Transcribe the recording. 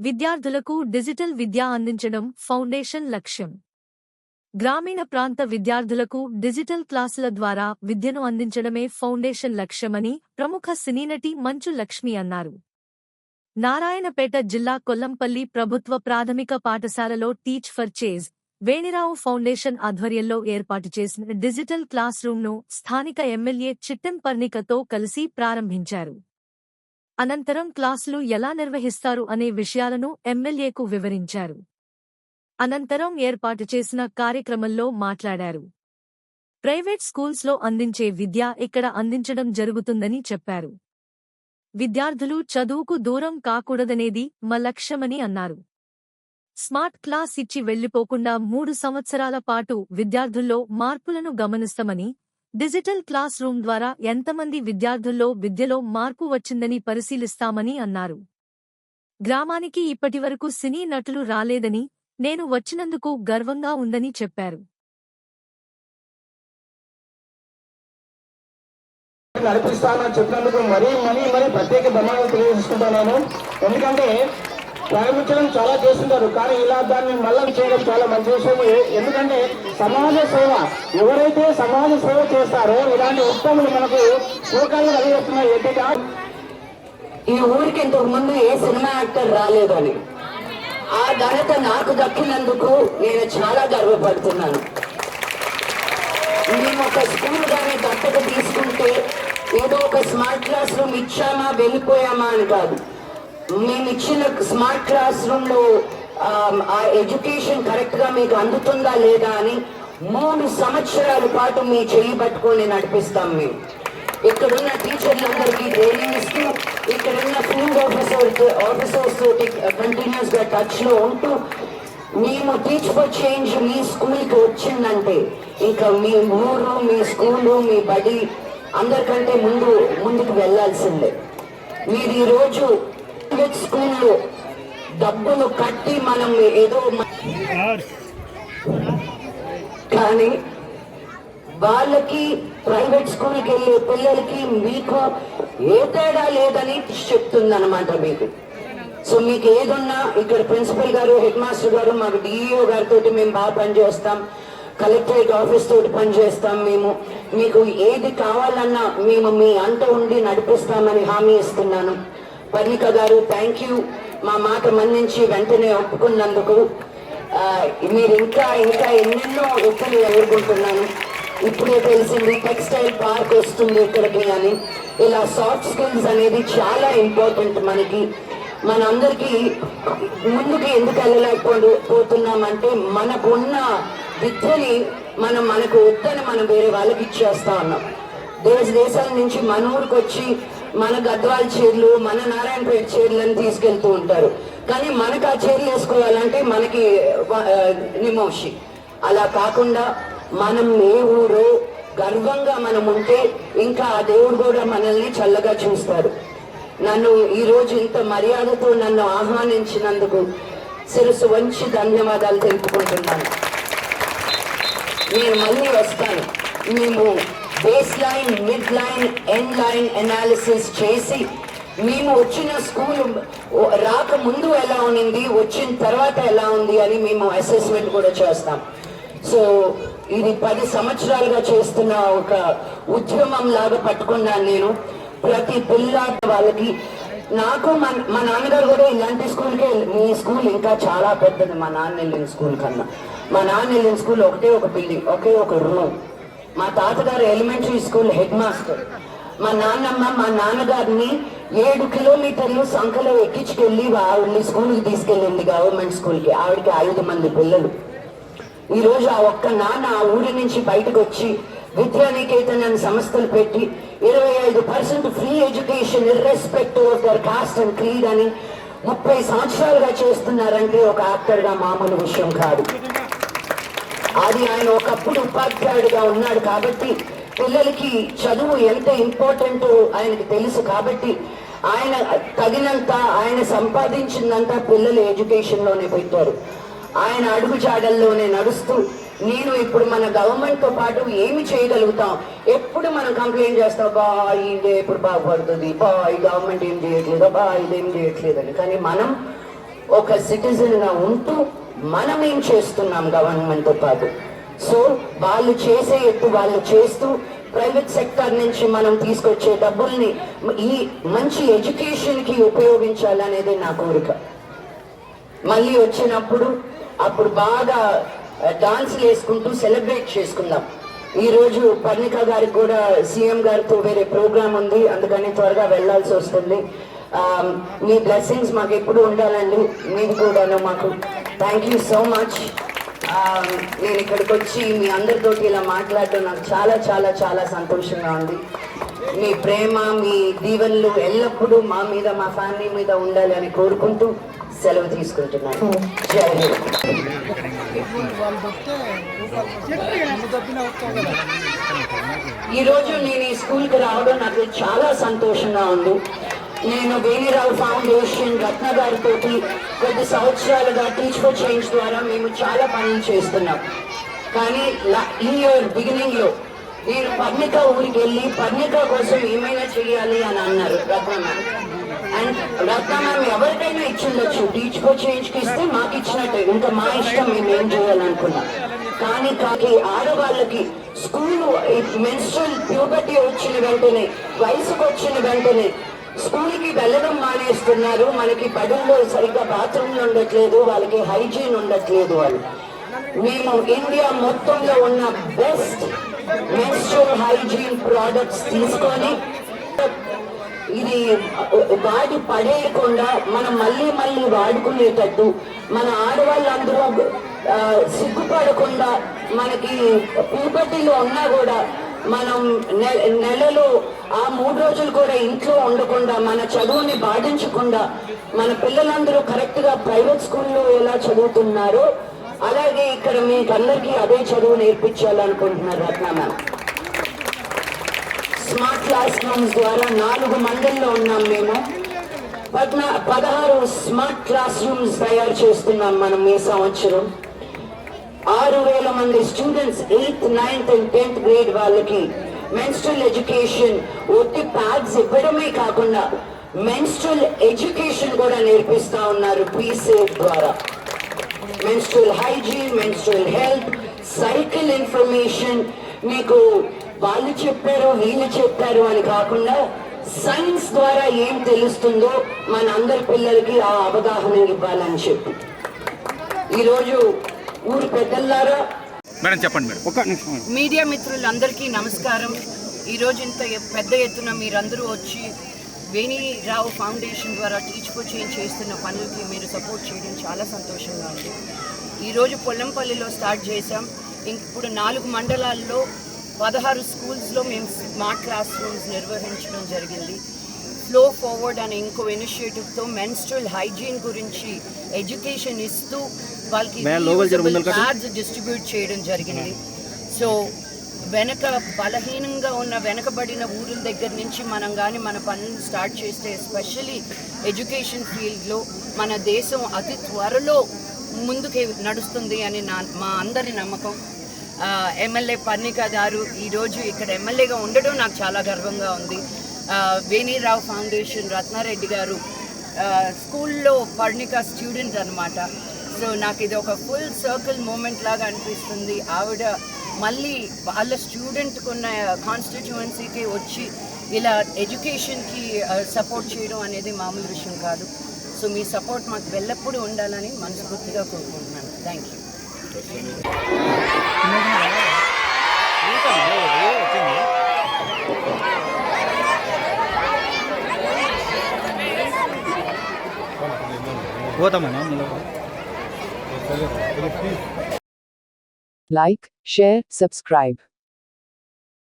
విద్యార్థులకు డిజిటల్ విద్య అందించడం ఫౌండేషన్ లక్ష్యం. గ్రామీణ ప్రాంత విద్యార్థులకు డిజిటల్ క్లాసుల ద్వారా విద్యను అందించడమే ఫౌండేషన్ లక్ష్యమని ప్రముఖ సినీనటి మంచు లక్ష్మి అన్నారు. నారాయణపేట జిల్లా కొల్లంపల్లి ప్రభుత్వ ప్రాథమిక పాఠశాలలో టీచ్ ఫర్ చేజ్ వేణిరావు ఫౌండేషన్ ఆధ్వర్యంలో ఏర్పాటు చేసిన డిజిటల్ క్లాస్ రూమ్ను స్థానిక ఎమ్మెల్యే చిట్టెం పర్ణికతో కలిసి ప్రారంభించారు. అనంతరం క్లాసులు ఎలా నిర్వహిస్తారు అనే విషయాలను ఎమ్మెల్యేకు వివరించారు. అనంతరం ఏర్పాటు చేసిన కార్యక్రమంలో మాట్లాడారు. ప్రైవేట్ స్కూల్స్లో అందించే విద్య ఇక్కడ అందించడం జరుగుతుందని చెప్పారు. విద్యార్థులు చదువుకు దూరం కాకూడదనేది మా లక్ష్యమని అన్నారు. స్మార్ట్ క్లాస్ ఇచ్చి వెళ్ళిపోకుండా మూడు సంవత్సరాల పాటు విద్యార్థుల్లో మార్పులను గమనిస్తామని డిజిటల్ క్లాస్ రూమ్ ద్వారా ఎంతమంది విద్యార్థుల్లో విద్యలో మార్పు వచ్చిందని పరిశీలిస్తామని అన్నారు. గ్రామానికి ఇప్పటివరకు సినీ నటులు రాలేదని నేను వచ్చినందుకు గర్వంగా ఉందని చెప్పారు. నడిపిస్తానని చెప్పినందుకు మరీ మరీ మరీ ప్రత్యేక ధన్యవాదాలు తెలియజేసుకుంటున్నాను. ఎందుకంటే ప్రారంభించడం చాలా చేస్తుంటారు కానీ ఇలా దాన్ని మళ్ళీ చేయడం చాలా మంచి విషయం. ఎందుకంటే సమాజ సేవ ఎవరైతే సమాజ సేవ చేస్తారో ఇలాంటి ఉత్తములు మనకు శోకాలు కలిగిస్తున్నాయి. ఏంటంటే ఈ ఊరికి ఇంతకు ముందు ఏ సినిమా యాక్టర్ రాలేదని. ఆ ఘనత నాకు దక్కినందుకు నేను చాలా గర్వపడుతున్నాను. మేము ఒక స్కూల్ కానీ దత్తత తీసుకుంటే ఏదో ఒక స్మార్ట్ క్లాస్ రూమ్ ఇచ్చామా వెళ్ళిపోయామా అని కాదు. మేము ఇచ్చిన స్మార్ట్ క్లాస్ రూమ్లో ఆ, ఎడ్యుకేషన్ కరెక్ట్గా మీకు అందుతుందా లేదా అని మూడు సంవత్సరాల పాటు మీ చేయి పట్టుకొని నడిపిస్తాం మేము. ఇక్కడున్న టీచర్లందరికీ ట్రైనింగ్ ఇస్తూ ఇక్కడున్న ఫీల్డ్ ఆఫీసర్ ఆఫీసర్స్ తోటి కంటిన్యూస్గా టచ్లో ఉంటూ మేము టీచ్ ఫర్ చేంజ్ మీ స్కూల్కి వచ్చిందంటే ఇంకా మీ ఊరు మీ స్కూలు మీ బడి అందరికంటే ముందు ముందుకు వెళ్ళాల్సిందే. మీరు ఈ రోజు ప్రైవేట్ స్కూల్లో డబ్బులు కట్టి మనం ఏదో కానీ వాళ్ళకి ప్రైవేట్ స్కూల్కి వెళ్ళే పిల్లలకి మీకు ఏ తేడా లేదని చెప్తుంది అనమాట మీకు. సో మీకు ఏదున్నా ఇక్కడ ప్రిన్సిపల్ గారు హెడ్ మాస్టర్ గారు మాకు డిఈఓ గారితో మేము బాగా పనిచేస్తాం. కలెక్టరేట్ ఆఫీస్ తోటి పనిచేస్తాం మేము. మీకు ఏది కావాలన్నా మేము మీ అంట ఉండి నడిపిస్తామని హామీ ఇస్తున్నాను. పర్ణిక గారు థ్యాంక్ యూ మా మాట మన్నించి వెంటనే ఒప్పుకున్నందుకు మీరు ఇంకా ఇంకా ఎన్నెన్నో ఎత్తులు ఎదుర్కొంటున్నాను. ఇప్పుడే తెలిసింది టెక్స్టైల్ పార్క్ వస్తుంది ఇక్కడికి అని. ఇలా సాఫ్ట్ స్కిల్స్ అనేది చాలా ఇంపార్టెంట్ మనకి. మనందరికీ ముందుకు ఎందుకు వెళ్ళలేకపోతు పోతున్నామంటే మనకున్న విద్యని మనం మనకు వద్దని మనం వేరే వాళ్ళకి ఇచ్చేస్తా ఉన్నాం. దేశ దేశాల నుంచి మన ఊరికి వచ్చి మన గద్వాల చీరలు మన నారాయణపేట చీరలను తీసుకెళ్తూ ఉంటారు. కానీ మనకు ఆ చీరలు వేసుకోవాలంటే మనకి నిమోషి. అలా కాకుండా మనం ఏ ఊరు గర్వంగా మనం ఉంటే ఇంకా ఆ దేవుడు కూడా మనల్ని చల్లగా చూస్తారు నన్ను ఈరోజు ఇంత మర్యాదతో నన్ను ఆహ్వానించినందుకు శిరసు వంచి ధన్యవాదాలు తెలుపుకుంటున్నాను. నేను మళ్ళీ వస్తాను. మేము base line mid line end line analysis చేసి మేము వచ్చిన స్కూల్ రాక ముందు ఎలా ఉన్నింది వచ్చిన తర్వాత ఎలా ఉంది అని మేము అసెస్మెంట్ కూడా చేస్తాం. సో ఇది పది సంవత్సరాలుగా చేస్తున్న ఒక ఉద్యమం లాగా పట్టుకున్నాను నేను. ప్రతి పిల్ల వాళ్ళకి నాకు మన మా నాన్నగారు కూడా ఇలాంటి స్కూల్కే మీ స్కూల్ ఇంకా చాలా పెద్దది. మా నాన్న వెళ్ళిన స్కూల్ కన్నా. మా నాన్న వెళ్ళిన స్కూల్ ఒకటే ఒక బిల్డింగ్ ఒకే ఒక రూమ్ మా తాతగారు ఎలిమెంటరీ స్కూల్ హెడ్ మాస్టర్ మా నాన్నమ్మ మా నాన్నగారిని ఏడు కిలోమీటర్లు సంఖలో ఎక్కించుకెళ్ళి ఆవిడ్ని స్కూల్కి తీసుకెళ్ళింది గవర్నమెంట్ స్కూల్కి ఆవిడకి ఐదు మంది పిల్లలు. ఈ రోజు ఆ ఒక్క నాన్న ఆ ఊరి నుంచి బయటకు వచ్చి విద్యానికేతన్ అని సంస్థలు పెట్టి ఇరవై ఐదు percent free education irrespective of their caste and creed అని ముప్పై సంవత్సరాలుగా చేస్తున్నారంటే ఒక యాక్టర్గా మామూలు విషయం కాదు. అది ఆయన ఒకప్పుడు ఉపాధ్యాయుడిగా ఉన్నాడు కాబట్టి పిల్లలకి చదువు ఎంత ఇంపార్టెంట్ ఆయనకి తెలుసు కాబట్టి ఆయన తగినంత ఆయన సంపాదించిందంతా పిల్లలు ఎడ్యుకేషన్లోనే పెట్టారు. ఆయన అడుగు జాడల్లోనే నడుస్తూ నేను ఇప్పుడు మన గవర్నమెంట్తో పాటు ఏమి చేయగలుగుతాం? ఎప్పుడు మనం కంప్లైంట్ చేస్తాం బా ఇదే ఎప్పుడు బాగుపడుతుంది బా ఈ గవర్నమెంట్ ఏం చేయట్లేదు. బా ఇదేం చేయట్లేదని. కానీ మనం ఒక సిటిజన్గా ఉంటూ మనం ఏం చేస్తున్నాం గవర్నమెంట్తో పాటు? సో వాళ్ళు చేసే ఎత్తు వాళ్ళు చేస్తూ ప్రైవేట్ సెక్టర్ నుంచి మనం తీసుకొచ్చే డబ్బుల్ని ఈ మంచి ఎడ్యుకేషన్కి ఉపయోగించాలనేది నా కోరిక. మళ్ళీ వచ్చినప్పుడు అప్పుడు బాగా డాన్స్లు వేసుకుంటూ సెలబ్రేట్ చేసుకుందాం. ఈరోజు పర్ణిక గారికి కూడా సీఎం గారితో వేరే ప్రోగ్రామ్ ఉంది అందుకని త్వరగా వెళ్ళాల్సి వస్తుంది. మీ బ్లెస్సింగ్స్ మాకు ఎప్పుడు ఉండాలండి మీది కూడాను మాకు. థ్యాంక్ యూ సో మచ్ నేను ఇక్కడికి వచ్చి మీ అందరితోటి ఇలా మాట్లాడటం నాకు చాలా చాలా చాలా సంతోషంగా ఉంది. మీ ప్రేమ మీ దీవెనలు ఎల్లప్పుడూ మా మీద మా ఫ్యామిలీ మీద ఉండాలి అని కోరుకుంటూ సెలవు తీసుకుంటున్నాను. జై హింద్. నేను ఈ స్కూల్కి రావడం నాకు చాలా సంతోషంగా ఉంది. నేను వేణిరావు ఫౌండేషన్ రత్న గారితో కొద్ది సంవత్సరాలుగా టీచ్ ఫర్ చేంజ్ ద్వారా మేము చాలా పనులు చేస్తున్నాం. కానీ ఈ ఇయర్ బిగినింగ్లో నేను పర్ణిక ఊరికి వెళ్ళి పర్ణిక కోసం ఏమైనా చేయాలి అని అన్నారు Ratna ma'am. And Ratna ma'am ఎవరికైనా ఇచ్చిండొచ్చు. టీచ్ ఫర్ చేంజ్కి ఇస్తే మాకు ఇచ్చినట్టే. ఇంకా మా ఇష్టం మేము ఏం చేయాలనుకున్నాం. కానీ కానీ ఆడవాళ్ళకి స్కూల్ మెన్స్ట్రల్ ప్యూబర్టీ వచ్చిన వెంటనే వయసుకు వచ్చిన వెంటనే స్కూల్కి వెళ్ళడం మానేస్తున్నారు. మనకి బడుల్లో సరిగ్గా బాత్రూమ్లు ఉండట్లేదు వాళ్ళకి హైజీన్ ఉండట్లేదు వాళ్ళు మేము ఇండియా మొత్తంలో ఉన్న బెస్ట్ మెన్స్ట్రల్ హైజీన్ ప్రోడక్ట్స్ తీసుకొని ఇది వాడి పడేయకుండా మనం మళ్ళీ మళ్ళీ వాడుకునేటట్టు మన ఆడవాళ్ళందరూ సిగ్గుపడకుండా మనకి పూపటిలో ఉన్నా కూడా మనం నె- నెలలో ఆ మూడు రోజులు కూడా ఇంట్లో ఉండకుండా మన చదువుని బాధించకుండా మన పిల్లలందరూ కరెక్ట్గా ప్రైవేట్ స్కూల్లో ఎలా చదువుతున్నారో అలాగే ఇక్కడ మీకు అందరికీ అదే చదువు నేర్పించాలనుకుంటున్నారు Ratna ma'am. Smart class rooms ద్వారా నాలుగు మండల్లో ఉన్నాం మేము. పద్నా పదహారు స్మార్ట్ క్లాస్ రూమ్స్ తయారు చేస్తున్నాం మనం ఈ సంవత్సరం. ఆరు వేల మంది students eighth ninth and tenth grade వాళ్ళకి మెన్స్ట్రల్ ఎడ్యుకేషన్ ఒట్టి ప్యాడ్స్ ఇవ్వడమే కాకుండా మెన్స్ట్రల్ ఎడ్యుకేషన్ కూడా నేర్పిస్తా ఉన్నారు పీసేఫ్ ద్వారా. Menstrual hygiene menstrual health cycle information మీకు వాళ్ళు చెప్పారు వీళ్ళు చెప్పారు అని కాకుండా సైన్స్ ద్వారా ఏం తెలుస్తుందో మన అందరి పిల్లలకి ఆ అవగాహన ఇవ్వాలని చెప్పి. ఈరోజు ఊరు పెద్దలారా మేడం చెప్పండి మేడం. ఒక్క నిమిషం. మేడం. మీడియా మిత్రులందరికీ నమస్కారం. ఈరోజు ఇంత పెద్ద ఎత్తున మీరందరూ వచ్చి వేణిరావు ఫౌండేషన్ ద్వారా టీచ్ ఫర్ చేంజ్ చేస్తున్న పనులకి మీరు సపోర్ట్ చేయడం చాలా సంతోషంగా ఉంది. ఈరోజు పొల్లంపల్లిలో స్టార్ట్ చేసాం ఇప్పుడు నాలుగు మండలాల్లో పదహారు స్కూల్స్లో మేము స్మార్ట్ క్లాస్ రూమ్స్ నిర్వహించడం జరిగింది. ఫ్లో ఫార్వర్డ్ అనే ఇంకో ఇనిషియేటివ్తో మెన్స్ట్రల్ హైజీన్ గురించి ఎడ్యుకేషన్ ఇస్తూ వాళ్ళకి. ప్యాడ్స్ డిస్ట్రిబ్యూట్ చేయడం జరిగింది. సో వెనక బలహీనంగా ఉన్న వెనకబడిన ఊరుల దగ్గర నుంచి మనం కానీ మన పనులు స్టార్ట్ చేస్తే ఎస్పెషలీ ఎడ్యుకేషన్ ఫీల్డ్లో మన దేశం అతి త్వరలో ముందుకు నడుస్తుంది అని నా మా అందరి నమ్మకం. ఎమ్మెల్యే పర్ణిక గారు ఈరోజు ఇక్కడ ఎమ్మెల్యేగా ఉండడం నాకు చాలా గర్వంగా ఉంది. వేణీరావు ఫౌండేషన్ రత్నారెడ్డి గారు స్కూల్లో పర్ణిక స్టూడెంట్ అనమాట సో నాకు ఇది ఒక ఫుల్ సర్కిల్ మూమెంట్ లాగా అనిపిస్తుంది. ఆవిడ మళ్ళీ వాళ్ళ స్టూడెంట్కి ఉన్న కాన్స్టిట్యువెన్సీకి వచ్చి ఇలా ఎడ్యుకేషన్కి సపోర్ట్ చేయడం అనేది మామూలు విషయం కాదు. సో మీ సపోర్ట్ మాకు ఎల్లప్పుడూ ఉండాలని మనస్ఫూర్తిగా కోరుకుంటున్నాను. థ్యాంక్ యూ वो तो लाइक शेयर सब्सक्राइब